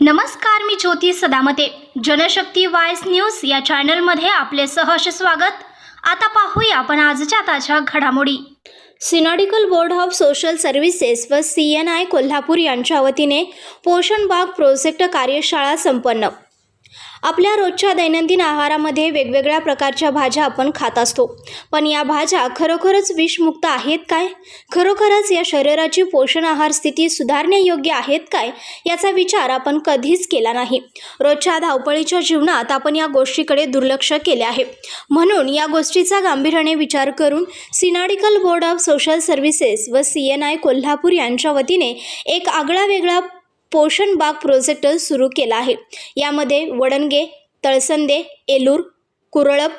नमस्कार मी ज्योती सदामते. जनशक्ती वायस न्यूज या चॅनलमध्ये आपले सहर्ष स्वागत. आता पाहूया आपण आजच्या ताज्या घडामोडी. Synodical board of social services व सी एन आय कोल्हापूर यांच्या वतीने पोषण बाग प्रोजेक्ट कार्यशाळा संपन्न. आपल्या रोजच्या दैनंदिन आहारामध्ये वेगवेगळ्या प्रकारच्या भाज्या आपण खात असतो. पण या भाज्या खरोखरच विषमुक्त आहेत काय? खरोखरच या शरीराची पोषण आहार स्थिती सुधारण्यायोग्य आहेत काय? याचा विचार आपण कधीच केला नाही. रोजच्या धावपळीच्या जीवनात आपण या गोष्टीकडे दुर्लक्ष केले आहे. म्हणून या गोष्टीचा गांभीर्याने विचार करून synodical board of social services व सी एन आय कोल्हापूर यांच्या वतीने एक आगळा वेगळा पोषण बाग प्रोजेक्ट सुरू केला आहे. यामध्ये वडणगे तळसंदे एलूर कुरळप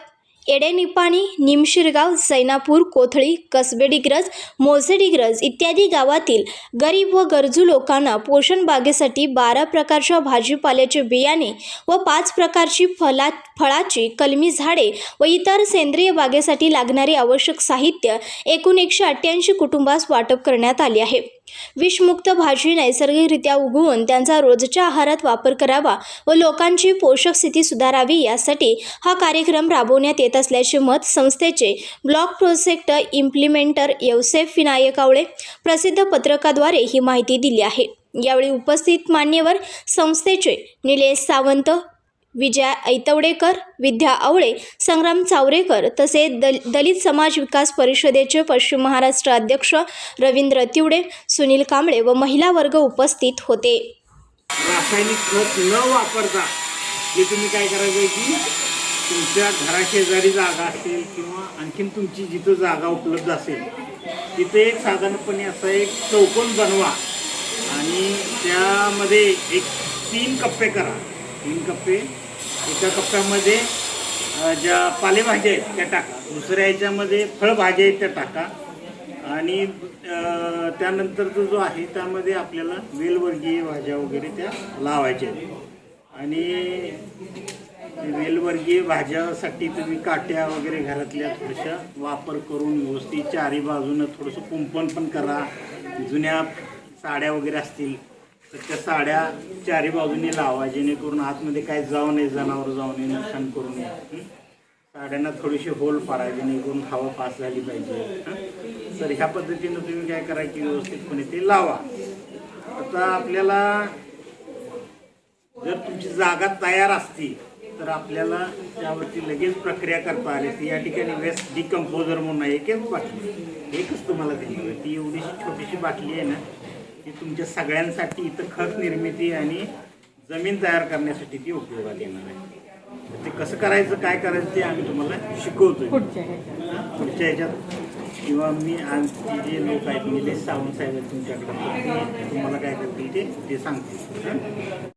एडेनिपाणी निमशिरगाव सैनापूर कोथळी कसबे डिग्रज मोझे डिग्रज इत्यादी गावातील गरीब व गरजू लोकांना पोषण बागेसाठी बारा प्रकारच्या भाजीपाल्याचे बियाणे व पाच प्रकारची फला फळाची कलमी झाडे व इतर सेंद्रिय बागेसाठी लागणारे आवश्यक साहित्य एकूण एकशे अठ्ठ्याऐंशी कुटुंबास वाटप करण्यात आले आहे. विषमुक्त भाजी नैसर्गिकरित्या उगवून त्यांचा रोजच्या आहारात वापर करावा व लोकांची पोषक स्थिती सुधारावी यासाठी हा कार्यक्रम राबवण्यात येत असल्याचे मत संस्थेचे ब्लॉक प्रोजेक्ट इम्प्लिमेंटर यवसेफ विनायक आवळे प्रसिद्ध पत्रकाद्वारे ही माहिती दिली आहे. यावेळी उपस्थित मान्यवर संस्थेचे निलेश सावंत विजया ऐतवडेकर विद्या आवळे संग्राम चावरेकर तसे दल दलित समाज विकास परिषदेचे पश्चिम महाराष्ट्र अध्यक्ष रवींद्र तिवडे सुनील कांबळे व महिला वर्ग उपस्थित होते. रासायनिक खत न वापरता हे तुम्ही काय करायचं की तुमच्या घराशेजारी जागा असेल किंवा आणखीन तुमची जिथं जागा उपलब्ध असेल तिथे एक साधारणपणे असा एक चौकोन बनवा आणि त्यामध्ये एक तीन कप्पे करा. तीन कप्पे. एका कप्प्यामध्ये ज्या पालेभाज्या आहेत त्या टाका. दुसऱ्या ह्याच्यामध्ये फळभाज्या आहेत त्या टाका. आणि त्यानंतरचा जो आहे त्यामध्ये आपल्याला वेलवर्गीय भाज्या वगैरे त्या लावायच्या आहेत. आणि वेलवर्गीय भाज्यासाठी तुम्ही काट्या वगैरे घरातल्या थोड्याशा वापर करून व्यवस्थित चारी बाजूनं थोडंसं कुंपण पण करा. जुन्या साड्या वगैरे असतील तर त्या साड्या चारी बाजूने लावा जेणेकरून आतमध्ये काय जाऊ नये जनावर जाऊ नये नुकसान करू नये. साड्यांना थोडीशी होल पाडा जेणेकरून हवा पास झाली पाहिजे. तर ह्या पद्धतीनं तुम्ही काय करा की व्यवस्थितपणे ते लावा. आता आपल्याला जर तुमची जागा तयार असती तर आपल्याला त्यावरती लगेच प्रक्रिया करता आली ती या ठिकाणी वेस्ट डिकम्पोजर म्हणून एकच बाटली. एकच तुम्हाला दिली ती एवढीशी छोटीशी बाटली आहे ना ती तुमच्या सगळ्यांसाठी इथं खत निर्मिती आणि जमीन तयार करण्यासाठी ती उपयोगात येणार आहे. ते कसं करायचं काय करायचं ते आम्ही तुम्हाला शिकवतोय. पुढच्या ह्याच्यात. किंवा मी आमची जे लोक आहेत निलेश सावंत साहेब आहेत तुमच्याकडे तुम्हाला काय करतील ते ते सांगतील.